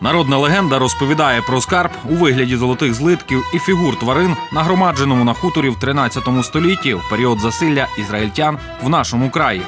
Народна легенда розповідає про скарб у вигляді золотих злитків і фігур тварин, нагромадженому на хуторі в 13 столітті в період засилля ізраїльтян в нашому краї.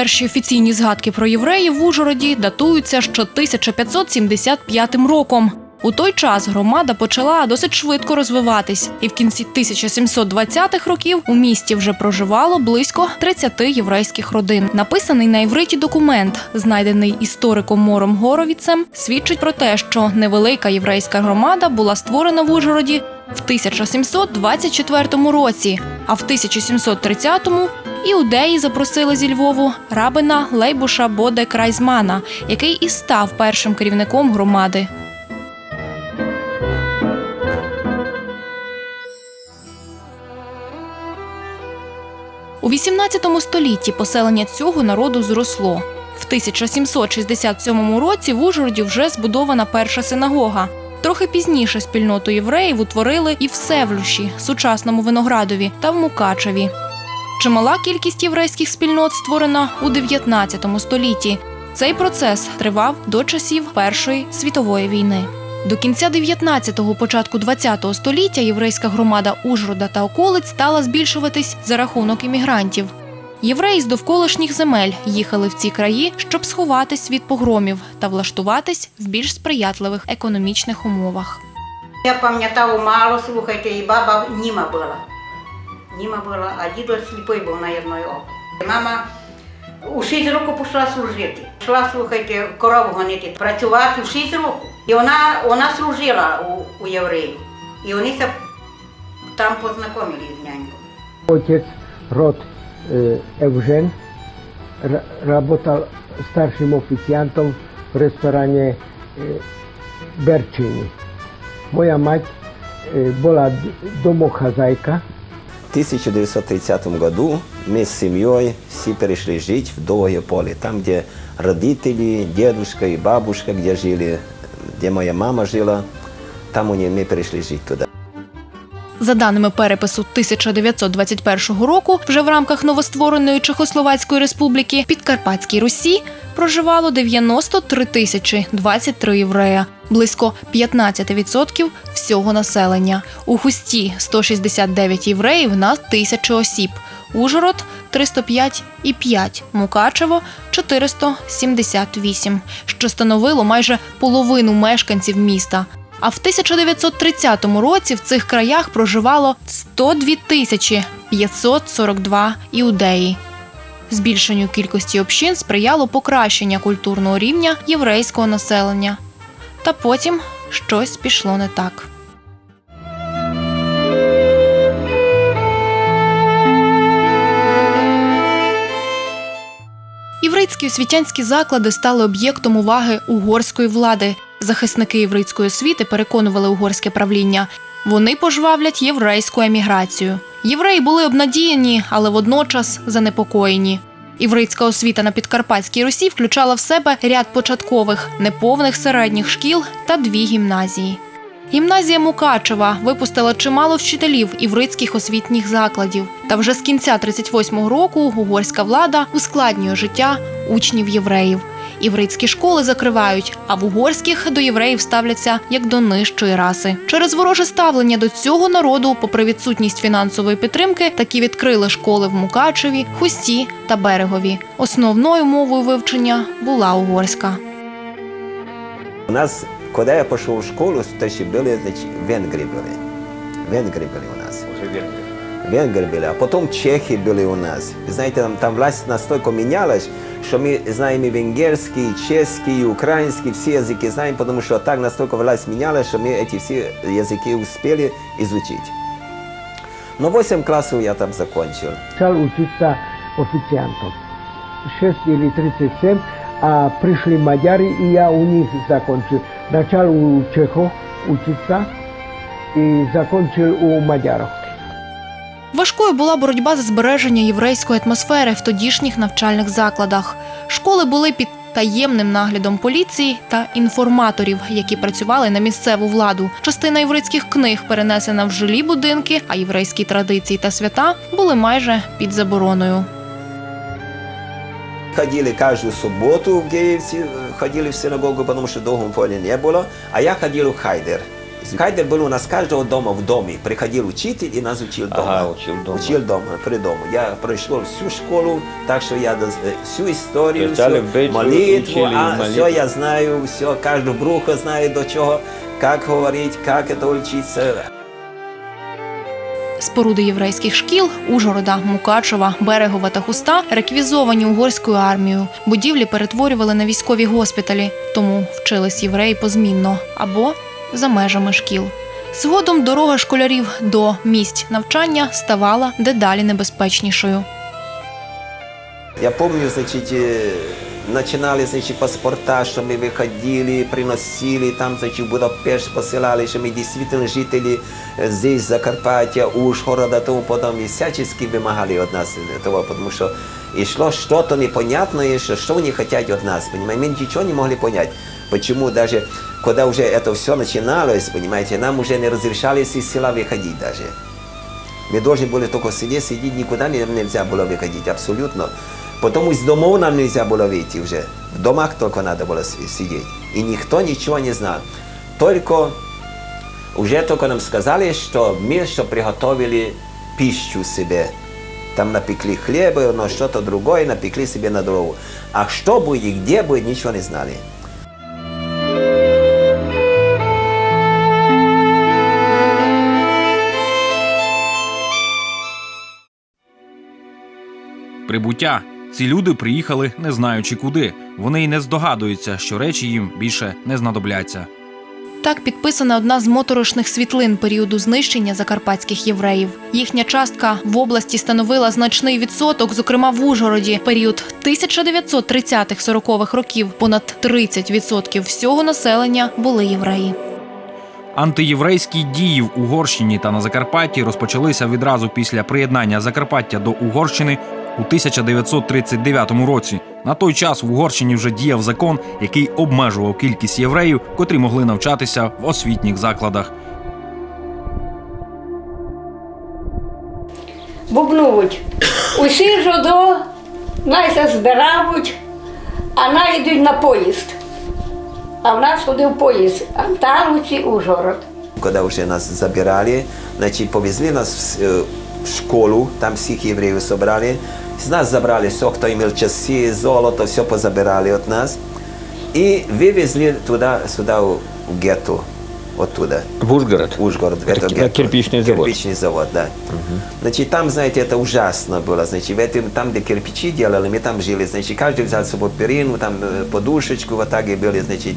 Перші офіційні згадки про євреїв в Ужгороді датуються ще 1575 роком. У той час громада почала досить швидко розвиватись, і в кінці 1720-х років у місті вже проживало близько 30 єврейських родин. Написаний на івриті документ, знайдений істориком Мором Горовіцем, свідчить про те, що невелика єврейська громада була створена в Ужгороді в 1724 році, а в 1730-му іудеї запросили зі Львову рабина Лейбуша Боде Крайзмана, який і став першим керівником громади. У 18 столітті поселення цього народу зросло. В 1767 році в Ужгороді вже збудована перша синагога. Трохи пізніше спільноту євреїв утворили і в Севлющі, сучасному Виноградові та в Мукачеві. Чимала кількість єврейських спільнот створена у 19 столітті. Цей процес тривав до часів Першої світової війни. До кінця 19-го, початку 20-го століття єврейська громада Ужгорода та околиць стала збільшуватись за рахунок іммігрантів. Євреї з довколишніх земель їхали в ці краї, щоб сховатись від погромів та влаштуватись в більш сприятливих економічних умовах. Я пам'ятаю мало, слухайте, і баба німа була. Німа була, а дідо сліпий був, наверное, око. Мама у 6 років пішла служити. Пішла, слухайте, корову гонити, працювати в 6 років. І вона, вона служила у, у євреїв. І вони се там познайомились з нянькою. Отец род э, Евжен ра- работал старшим официантом в ресторане э, Берчини. Моя мать э, 1930 году мы с семьей все перешли жить в Долгое поле, там, где родители, дедушка и бабушка, где жили, где моя мама жила, там у нее мы перешли жить туда. За даними перепису 1921 року, вже в рамках новоствореної Чехословацької республіки Підкарпатській Русі проживало 93 тисячі 23 єврея, близько 15% всього населення. У Хусті 169 євреїв на тисячу осіб. Ужгород 305,5, Мукачево 478, що становило майже половину мешканців міста. А в 1930 році в цих краях проживало 102 тисячі 542 іудеї. Збільшенню кількості общин сприяло покращення культурного рівня єврейського населення. Та потім щось пішло не так. Єврейські освітянські заклади стали об'єктом уваги угорської влади. Захисники єврейської освіти переконували угорське правління. Вони пожвавлять єврейську еміграцію. Євреї були обнадіяні, але водночас занепокоєні. Єврейська освіта на Підкарпатській Русі включала в себе ряд початкових, неповних середніх шкіл та дві гімназії. Гімназія Мукачева випустила чимало вчителів івритських освітніх закладів. Та вже з кінця 38-го року угорська влада ускладнює життя учнів євреїв. Івритські школи закривають, а в угорських до євреїв ставляться як до нижчої раси. Через вороже ставлення до цього народу, попри відсутність фінансової підтримки, такі відкрили школи в Мукачеві, Хусті та Берегові. Основною мовою вивчення була угорська. У нас, когда я пошел в школу, то еще были, значит, венгры были. Венгры были у нас. Венгры были, а потом чехи были у нас. Знаете, там, там власть настолько менялась, что мы знаем и венгерский, и чешский, и украинский, все языки знаем, потому что так настолько власть менялась, что мы эти все языки успели изучить. Но 8 классов я там закончил. Начал учиться официантом. 6 или 37, а пришли мадяри, и я у них закончил. Начал у чехов учиться и закончил у мадяров. Важкою була боротьба за збереження єврейської атмосфери в тодішніх навчальних закладах. Школи були під таємним наглядом поліції та інформаторів, які працювали на місцеву владу. Частина єврейських книг перенесена в жилі будинки, а єврейські традиції та свята були майже під забороною. Ходили каждую субботу в Геевце, э, ходили в синагогу, потому что дома в поле не было, а я ходил в Хайдер. Хайдер был у нас каждого дома в доме. Приходил учитель и нас учил дома. Ага, учил дома. Учил дома, при дому. Я прошел всю школу, так что я доз- э, всю историю, То есть дали всю быть, вы молитву, учили а, молитву. все я знаю, все, каждую бруху знаю до чего, как говорить, как это учиться. Споруди єврейських шкіл Ужгорода, Мукачева, Берегова та Хуста реквізовані угорською армією. Будівлі перетворювали на військові госпіталі, тому вчились євреї позмінно або за межами шкіл. Згодом дорога школярів до місць навчання ставала дедалі небезпечнішою. Я помню, значит, э, начинали, значит, паспорта, что мы выходили, приносили, там, значит, в Будапешт посылали, что мы действительно жители э, здесь, Закарпатья, Ужгорода, тому потом, и всячески вымогали от нас этого, потому что и шло что-то непонятное, что, что они хотят от нас, понимаете, мы ничего не могли понять. Почему даже, когда уже это все начиналось, понимаете, нам уже не разрешали из села выходить даже. Мы должны были только сидеть, сидеть, никуда не- нельзя было выходить, абсолютно. Потом из домов нам нельзя было выйти уже. В домах только надо было си- сидеть. И никто ничего не знал. Только уже только нам сказали, что мы что приготовили пищу себе. Там напекли хлеба, но что-то другое напекли себе на дорогу. А что будет, где будет, ничего не знали. Прибуття. Ці люди приїхали, не знаючи куди. Вони й не здогадуються, що речі їм більше не знадобляться. Так підписана одна з моторошних світлин періоду знищення закарпатських євреїв. Їхня частка в області становила значний відсоток, зокрема в Ужгороді. Період 1930-40-х років понад 30% всього населення були євреї. Антиєврейські дії в Угорщині та на Закарпатті розпочалися відразу після приєднання Закарпаття до Угорщини у 1939 році. На той час в Угорщині вже діяв закон, який обмежував кількість євреїв, котрі могли навчатися в освітніх закладах. бубнуть. Усі жодо найся збирають, а найдуть на поїзд. А в нас ходив поїзд Анталуці, Ужгород. Когда уже нас забирали, значит, повезли нас в, в школу, там всех евреев собрали. С нас забрали все, кто имел часы, золото, все позабирали от нас. И вывезли туда, сюда, в в гетто, оттуда. В Ужгород. Ужгород, в это на гетто. кирпичный завод. Кирпичный завод, да. Значит, там, знаете, это ужасно было. Значит, в этом, там, где кирпичи делали, мы там жили. Значит, каждый взял с собой перину, там э, подушечку, вот так и были, значит.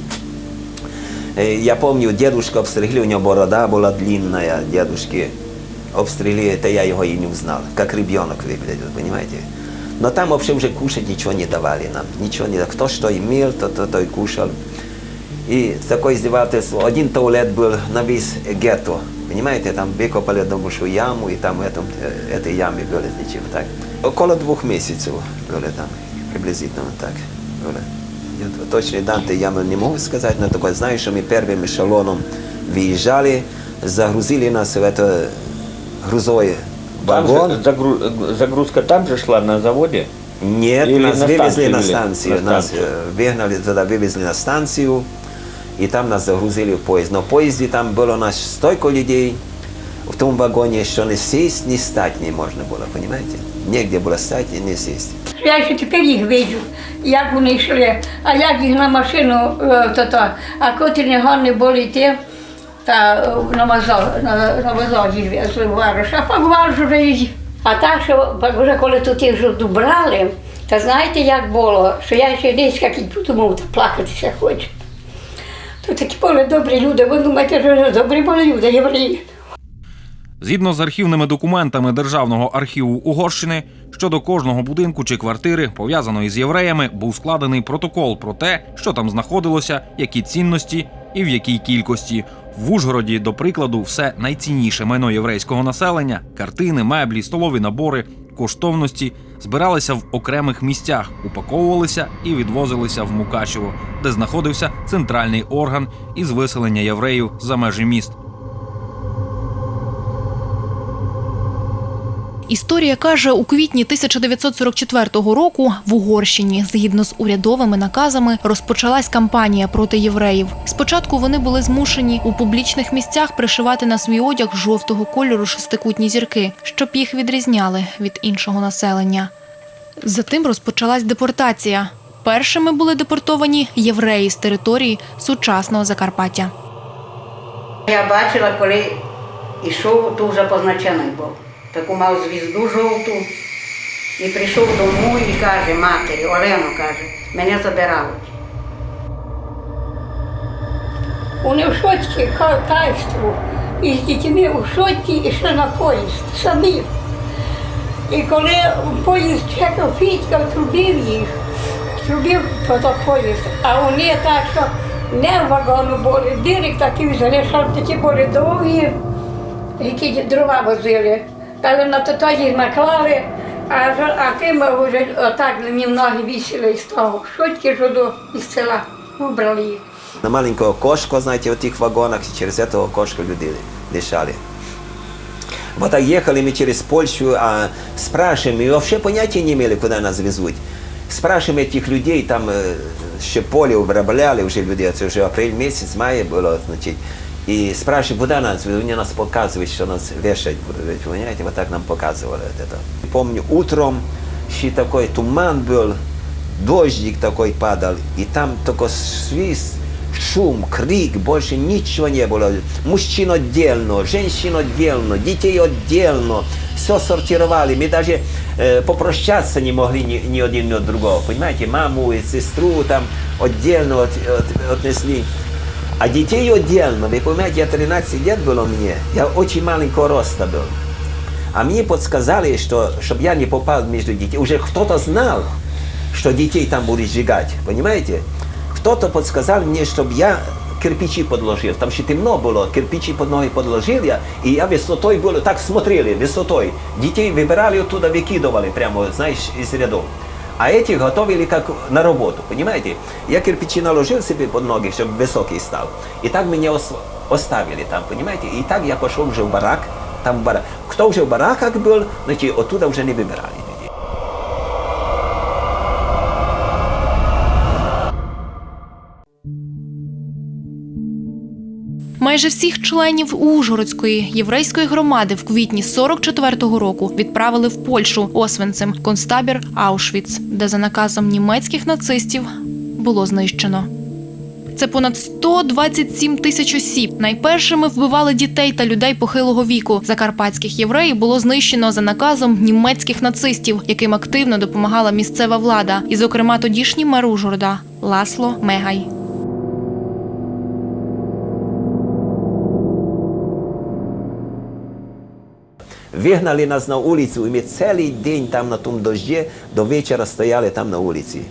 Э, Я помню, дедушка обстригли, у него борода была длинная, дедушки обстригли, это я его и не узнал, как ребенок выглядел, понимаете? Но там вообще уже кушать ничего не давали нам, ничего не Кто что имел, то, то, то и кушал. И такое издевательство. Один туалет был на весь гетто. Понимаете, там выкопали большую яму, и там в этом, э, этой яме были, значит, вот так. Около двух месяцев были там, приблизительно вот так. Были. Я т- точные даты я не могу сказать, но только знаю, что мы первым эшелоном выезжали, загрузили нас в это грузовой Там вагон. же загру- загрузка там же шла на заводе? Нет, Или нас на вывезли станцию на вели? станцию. На Нас станцию. э, выгнали туда, вывезли на станцию, и там нас загрузили в поезд. Но в поезде там было нас столько людей в том вагоне, что не сесть, не стать не можно было, понимаете? Негде было стать и не сесть. Я ще тепер їх бачу, як вони йшли, а як їх на машину, е, то, то, а котрі не гарні були йти, та на вазок везли в а пак вже. А так, що вже коли тут їх вже добрали, та знаєте, як було, що я ще десь як і подумав, та плакатися хочу. То такі були добрі люди, ви думаєте, що добрі були люди, євреї. Згідно з архівними документами Державного архіву Угорщини, щодо кожного будинку чи квартири, пов'язаної з євреями, був складений протокол про те, що там знаходилося, які цінності і в якій кількості. В Ужгороді, до прикладу, все найцінніше майно єврейського населення картини, меблі, столові набори коштовності збиралися в окремих місцях, упаковувалися і відвозилися в Мукачево, де знаходився центральний орган із виселення євреїв за межі міст. Історія каже, у квітні 1944 року в Угорщині, згідно з урядовими наказами, розпочалась кампанія проти євреїв. Спочатку вони були змушені у публічних місцях пришивати на свій одяг жовтого кольору шестикутні зірки, щоб їх відрізняли від іншого населення. Затим розпочалась депортація. Першими були депортовані євреї з території сучасного Закарпаття. Я бачила, коли йшов, вже позначений був. Таку мав звізду жовту. І прийшов дому і каже матері, Олено каже, мене забирають. Вони в шоці кайству. І з дітьми у шоці йшли на поїзд самі. І коли поїзд чекав Фітька, трубив їх, трубив по той поїзд, а вони так, що не в вагону були, дирик такий залишав, такі були довгі, які дрова возили. Але на то їх наклали, а, ж- а тим вже отак мені в ноги вісили з того. Шотки жоду із села вибрали їх. На маленькое окошко, знаете, в этих вагонах, и через это окошко люди дышали. Вот так ехали мы через Польшу, а спрашиваем, и вообще понятия не имели, куда нас везут. Спрашиваем этих людей, там э, еще поле обрабляли уже люди, это уже апрель месяц, мая было, значит, и спрашиваем, куда нас везут, они нас показывают, что нас вешать будут, Ведь, понимаете, вот так нам показывали вот это. Помню, утром еще такой туман был, дождик такой падал, и там только свист, шум, крик, больше ничего не было. Мужчин отдельно, женщин отдельно, детей отдельно. Все сортировали. Мы даже э, попрощаться не могли ни, ни один ни от другого. Понимаете, маму и сестру там отдельно от, от- отнесли. А детей отдельно. Вы понимаете, я 13 лет было мне. Я очень маленького роста был. А мне подсказали, что чтобы я не попал между детей. Уже кто-то знал, что детей там будут сжигать. Понимаете? Кто-то подсказал мне, чтобы я кирпичи подложил. Там еще темно было, кирпичи под ноги подложил я, и я высотой был, так смотрели, высотой. Детей выбирали оттуда, выкидывали прямо, знаешь, из рядов. А этих готовили как на работу, понимаете? Я кирпичи наложил себе под ноги, чтобы высокий стал. И так меня ос- оставили там, понимаете? И так я пошел уже в барак, там в барак. Кто уже в бараках был, значит, оттуда уже не выбирали Майже всіх членів Ужгородської єврейської громади в квітні 44-го року відправили в Польщу Освенцим, концтабір Аушвіц, де за наказом німецьких нацистів було знищено. Це понад 127 тисяч осіб. Найпершими вбивали дітей та людей похилого віку. Закарпатських євреїв було знищено за наказом німецьких нацистів, яким активно допомагала місцева влада, і, зокрема, тодішній мер Ужгорода Ласло Мегай. Вигнали нас на улицу, и мы целый день там на том дожде до вечера стояли там на улице.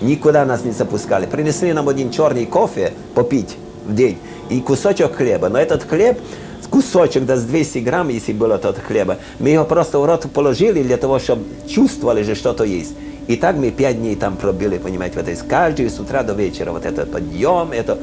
Никуда нас не запускали. Принесли нам один черный кофе попить в день и кусочек хлеба. Но этот хлеб, кусочек, да с 200 грамм, если было тот хлеба, мы его просто в рот положили для того, чтобы чувствовали, что что-то есть. И так мы пять дней там пробили, понимаете, вот это каждый с утра до вечера, вот этот подъем, это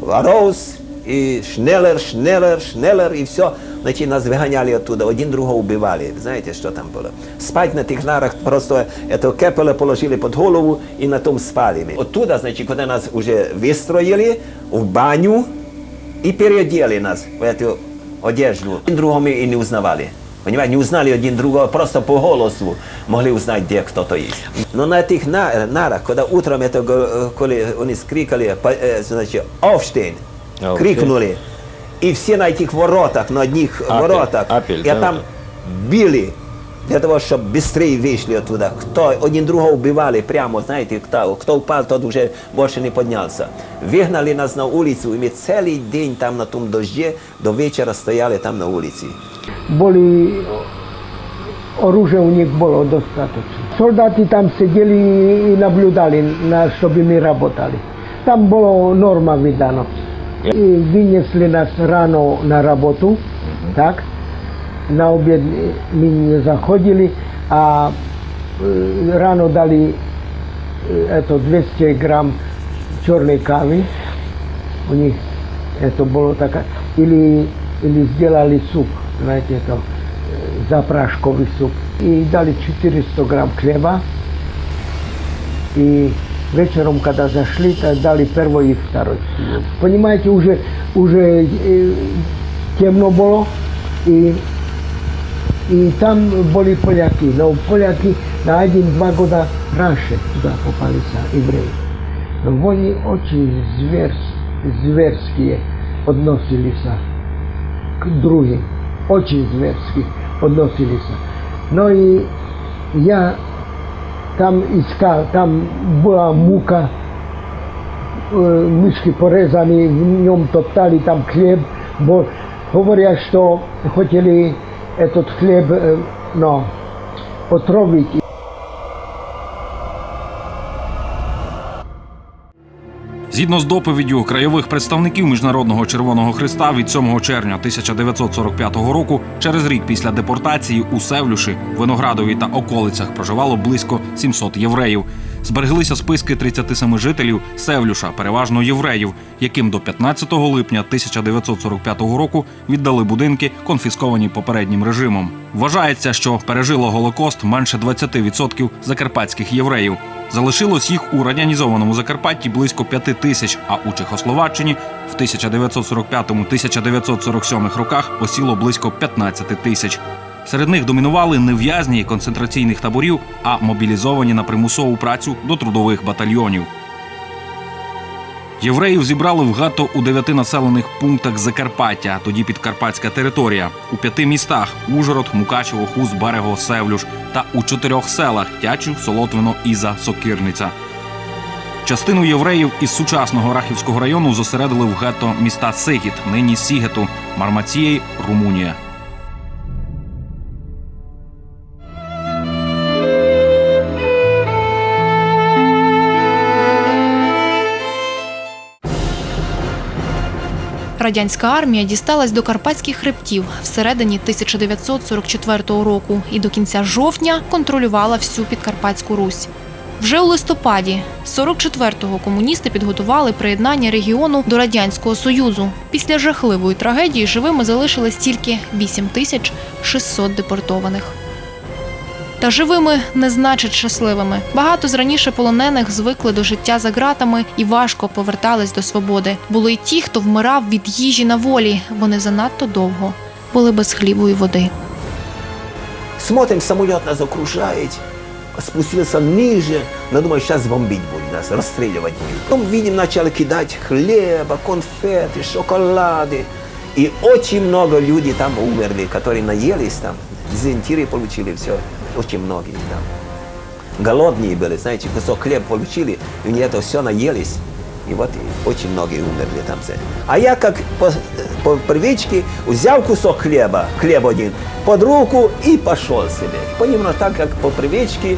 роз, и шнеллер, шнеллер, шнеллер, и все. Значит, нас выгоняли оттуда, один другого убивали. Знаете, что там было? Спать на тех нарах, просто это кепеле положили под голову и на том спали мы. Оттуда, значит, когда нас уже выстроили в баню и переодели нас в эту одежду, один другого мы и не узнавали. Понимаете, не узнали один другого, просто по голосу могли узнать, где кто-то есть. Но на этих на- нарах, когда утром это, го- коли они скрикали, по- э, значит, «Aufstehen», Aufstehen. крикнули, и все на этих воротах, на одних Апель, воротах, апель, я да, там били, для того, чтобы быстрее вышли оттуда. Кто один другого убивали прямо, знаете, кто, кто упал, тот уже больше не поднялся. Выгнали нас на улицу, и мы целый день там на том дожде до вечера стояли там на улице. Boli, oružja u njih bilo достаточно. Soldati tam sedjeli i nabljudali na što bi mi rabotali. Tam bilo vyniesli nas rano na robotu, tak? na oběd mi nezachodili a e, ráno dali e, eto 200 gram černé kávy. U nich to bylo taká, ili, ili сделали суп, знаете, e, zapráškový суп. I dali 400 gram chleba. И вечером, когда зашли, так дали первый и второй. Понимаете, уже, уже э, темно было, и, и там были поляки. Но поляки на один-два года раньше туда попали евреи. Но они очень зверс, зверские относились к другим. Очень зверски относились. Но и я там искал, там была мука, э, мышки порезаны, в нем топтали там хлеб, бо говорят, что хотели этот хлеб, э, ну, отравить. Згідно з доповіддю краєвих представників Міжнародного Червоного Христа від 7 червня 1945 року, через рік після депортації у Севлюші, Виноградові та околицях проживало близько 700 євреїв. Збереглися списки 37 жителів Севлюша, переважно євреїв, яким до 15 липня 1945 року віддали будинки, конфісковані попереднім режимом. Вважається, що пережило Голокост менше 20% закарпатських євреїв. Залишилось їх у радянізованому Закарпатті близько п'яти тисяч, а у Чехословаччині в 1945-1947 роках осіло близько 15 тисяч. Серед них домінували не в'язні концентраційних таборів, а мобілізовані на примусову працю до трудових батальйонів. Євреїв зібрали в гетто у дев'яти населених пунктах Закарпаття, тоді підкарпатська територія, у п'яти містах Ужгород, Мукачево, Хуст, Берего, Севлюш та у чотирьох селах Тячу, Солотвино, Іза, Сокирниця. Частину євреїв із сучасного Рахівського району зосередили в гетто міста Сигіт, нині Сігету, Мармацієй, Румунія. Радянська армія дісталась до Карпатських хребтів всередині 1944 року і до кінця жовтня контролювала всю Підкарпатську Русь. Вже у листопаді 44-го комуністи підготували приєднання регіону до Радянського Союзу. Після жахливої трагедії живими залишилось тільки 8600 депортованих. Та живими не значить щасливими. Багато з раніше полонених звикли до життя за ґратами і важко повертались до свободи. Були й ті, хто вмирав від їжі на волі. Вони занадто довго були без хлібу і води. Смотрим, самолет нас окружает, спустился ниже, но думаю, сейчас бомбить будет нас, расстреливать будет. Потом видим, начали кидать хлеба, конфеты, шоколады. И очень много людей там умерли, которые наелись там, дизентерии получили, все, Очень многие там. Голодные были, знаете, кусок хлеба получили, и они это все наелись. И вот очень многие умерли там. А я как по, по привычке взял кусок хлеба, хлеб один, под руку и пошел себе. Понемногу так, как по привычке,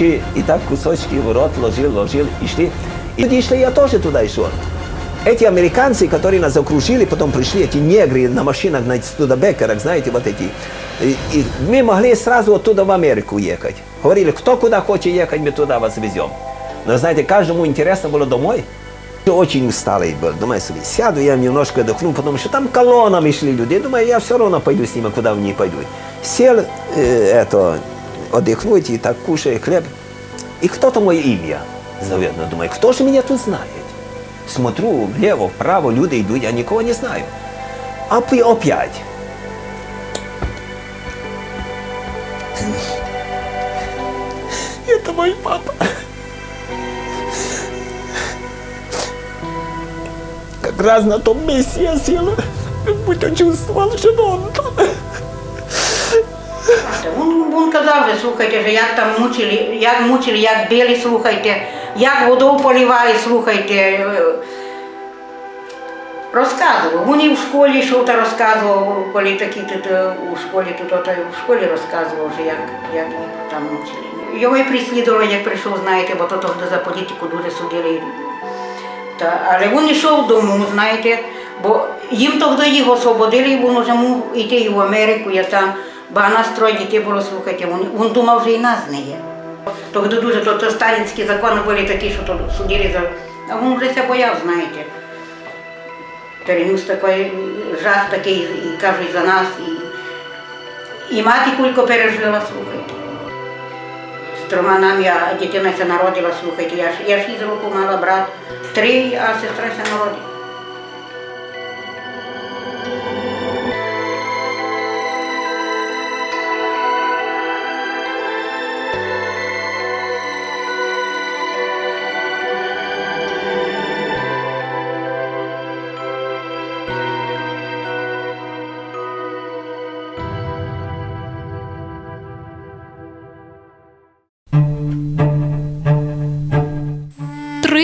и так кусочки в рот ложил, ложил, и шли. И шли, я тоже туда и шел. Эти американцы, которые нас окружили, потом пришли, эти негры на машинах, на студебекерах, знаете, вот эти. И, и мы могли сразу оттуда в Америку ехать. Говорили, кто куда хочет ехать, мы туда вас везем. Но знаете, каждому интересно было домой. Очень усталый был. Думаю себе, сяду я немножко отдохну, потому что там колоннами шли люди. Думаю, я все равно пойду с ними, куда они пойдут. Сел э, это, отдохнуть и так кушаю хлеб. И кто-то мое имя зовет. Но думаю, кто же меня тут знает? Смотрю влево, вправо, люди идут, я никого не знаю. А опять. Это мой папа. Как раз на том месте я села, как будто чувствовал, что он там. Він, казав, слухайте, що як там мучили, як мучили, як били, слухайте, як водою поливали, слухайте. е, Розказував. Він в школі йшов та розказував, коли такі тут е, у школі, тут ото, в школі розказував, що як, як їх там мучили. Його і прислідували, як прийшов, знаєте, бо то тоді за політику дуже судили. Та, але він йшов дому, знаєте, Бо їм тоді їх освободили, і він вже мав йти в Америку, я там, бо а нас троє дітей було, слухайте, він, він думав, вже і нас не є. Тоді дуже, то, то сталінські закони були такі, що то судили за... А він вже ся бояв, знаєте. Перенес такий жах такий, і кажуть, за нас. І, і мати кулько пережила, слухайте. З трьома нами, а дитина народила, слухайте, я, ж- я шість років мала брат, три, а сестра народила. –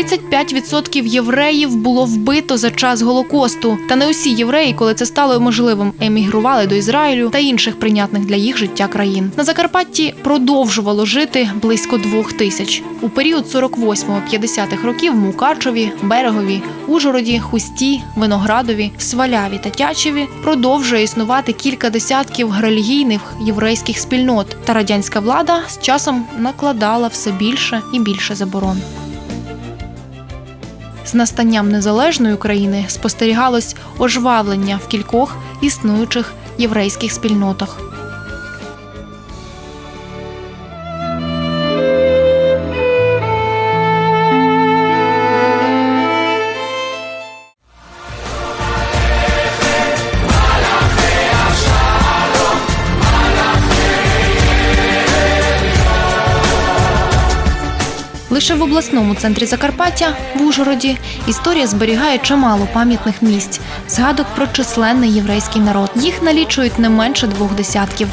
35% євреїв було вбито за час Голокосту. Та не усі євреї, коли це стало можливим, емігрували до Ізраїлю та інших прийнятних для їх життя країн. На Закарпатті продовжувало жити близько двох тисяч. У період 48-50-х років в Мукачеві, Берегові, Ужгороді, Хусті, Виноградові, Сваляві та Тячеві продовжує існувати кілька десятків релігійних єврейських спільнот. Та радянська влада з часом накладала все більше і більше заборон. З настанням незалежної України спостерігалось ожвавлення в кількох існуючих єврейських спільнотах. Обласному центрі Закарпаття в Ужгороді історія зберігає чимало пам'ятних місць, згадок про численний єврейський народ. Їх налічують не менше двох десятків.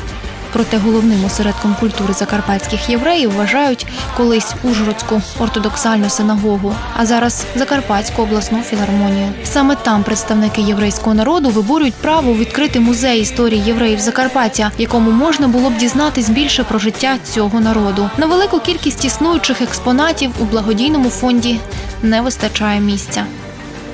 Проте головним осередком культури закарпатських євреїв вважають колись Ужгородську ортодоксальну синагогу, а зараз Закарпатську обласну філармонію. Саме там представники єврейського народу виборюють право відкрити музей історії євреїв Закарпаття, якому можна було б дізнатись більше про життя цього народу. На велику кількість існуючих експонатів у благодійному фонді не вистачає місця.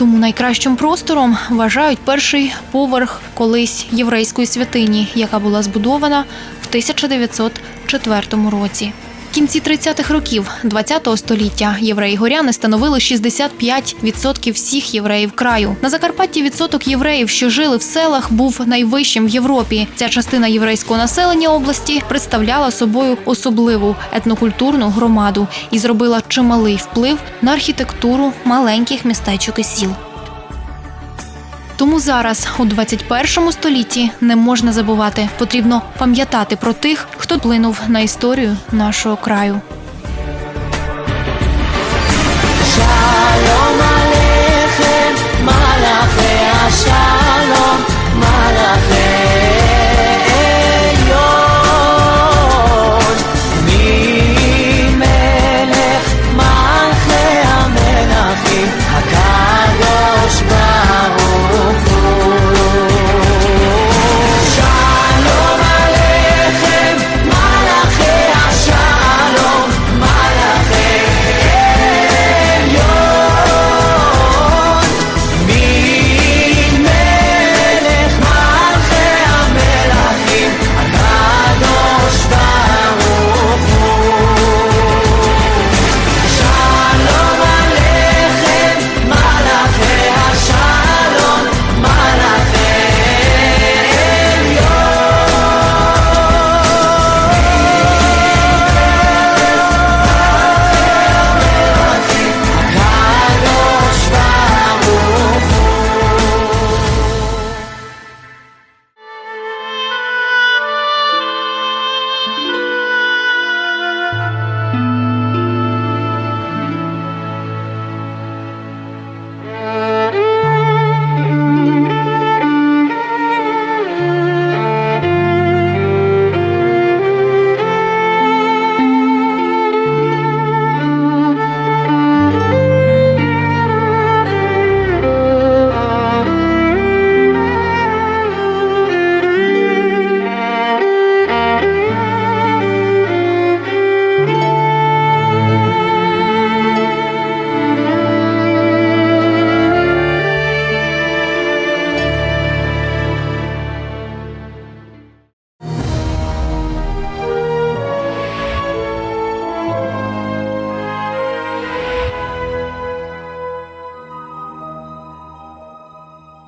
Тому найкращим простором вважають перший поверх колись єврейської святині, яка була збудована в 1904 році. Кінці 30-х років ХХ століття євреї-горяни становили 65% всіх євреїв краю. На Закарпатті відсоток євреїв, що жили в селах, був найвищим в Європі. Ця частина єврейського населення області представляла собою особливу етнокультурну громаду і зробила чималий вплив на архітектуру маленьких містечок і сіл. Тому зараз, у 21 столітті, не можна забувати. Потрібно пам'ятати про тих, хто плинув на історію нашого краю. Shalom Aleichem, Malachei Ashar